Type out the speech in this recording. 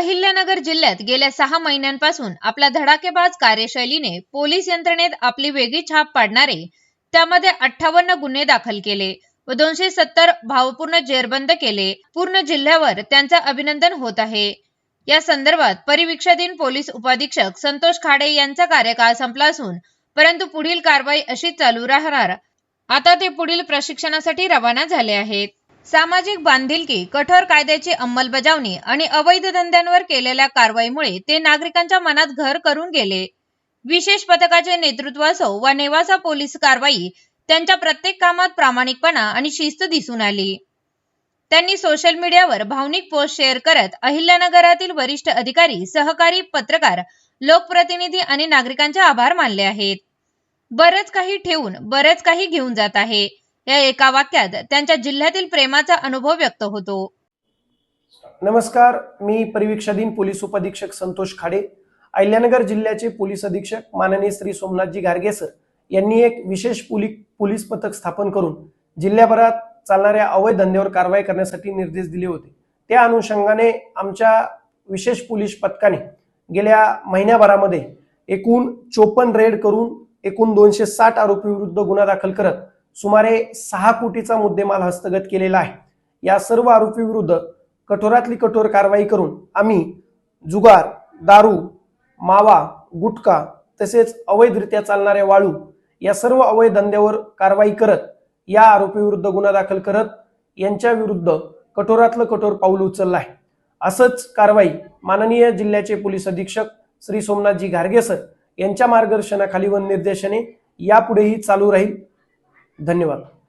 अहिल्यानगर जिल्ह्यात गेल्या सहा महिन्यांपासून आपल्या धडाकेबाज कार्यशैलीने पोलीस यंत्रणेत आपली वेगळी छाप पाडणारे त्यामध्ये अठ्ठावन्न गुन्हे दाखल केले व दोनशे सत्तर भावपूर्ण जेरबंद केले. पूर्ण जिल्ह्यावर त्यांचं अभिनंदन होत आहे. या संदर्भात परिवीक्षाधीन पोलीस उपाधीक्षक संतोष खाडे यांचा कार्यकाळ संपला असून परंतु पुढील कारवाई अशीच चालू राहणार. आता ते पुढील प्रशिक्षणासाठी रवाना झाले आहेत. सामाजिक बांधिलकी कठोर कायद्याची अंमलबजावणी आणि अवैध धंद्यांवर केलेल्या कारवाईमुळे ते नागरिकांच्या मनात घर करून गेले. विशेष पथकाचे नेतृत्व असो वा नेवासा पोलीस कारवाई त्यांच्या प्रत्येक कामात प्रामाणिकपणा आणि शिस्त दिसून आली. त्यांनी सोशल मीडियावर भावनिक पोस्ट शेअर करत अहिल्यानगरातील वरिष्ठ अधिकारी सहकारी पत्रकार लोकप्रतिनिधी आणि नागरिकांचे आभार मानले आहेत. बरंच काही ठेवून बरंच काही घेऊन जात आहे. या एका वाक्यात त्यांच्या जिल्ह्यातील प्रेमाचा अनुभव व्यक्त होतो. नमस्कार मी परिवीक्षाधीन पोलीस उपाधीक्षक संतोष खाडे अहिल्यानगर जिल्ह्याचे पोलीस अधीक्षक माननीय श्री सोमनाथजी गारगे सर यांनी एक विशेष पोलीस पथक स्थापन करून जिल्ह्याभरात चालणाऱ्या अवैध धंद्यावर कारवाई करण्यासाठी निर्देश दिले होते. त्या अनुषंगाने आमच्या विशेष पोलीस पथकाने गेल्या महिन्याभरामध्ये एकूण चोपन्न रेड करून एकूण दोनशे साठ आरोपी विरुद्ध गुन्हा दाखल करत सुमारे सहा कोटीचा मुद्देमाल हस्तगत केलेला आहे. या सर्व आरोपीविरुद्ध कठोरातली कठोर कारवाई करून आम्ही जुगार दारू मावा गुटखा तसेच अवैधरित्या चालणाऱ्या वाळू या सर्व अवैध धंद्यावर कारवाई करत या आरोपीविरुद्ध गुन्हा दाखल करत यांच्या विरुद्ध कठोरातलं कठोर पाऊल उचललं आहे. असंच कारवाई माननीय जिल्ह्याचे पोलीस अधीक्षक श्री सोमनाथजी घारगेसर यांच्या मार्गदर्शनाखाली व निर्देशने यापुढेही चालू राहील. धन्यवाद.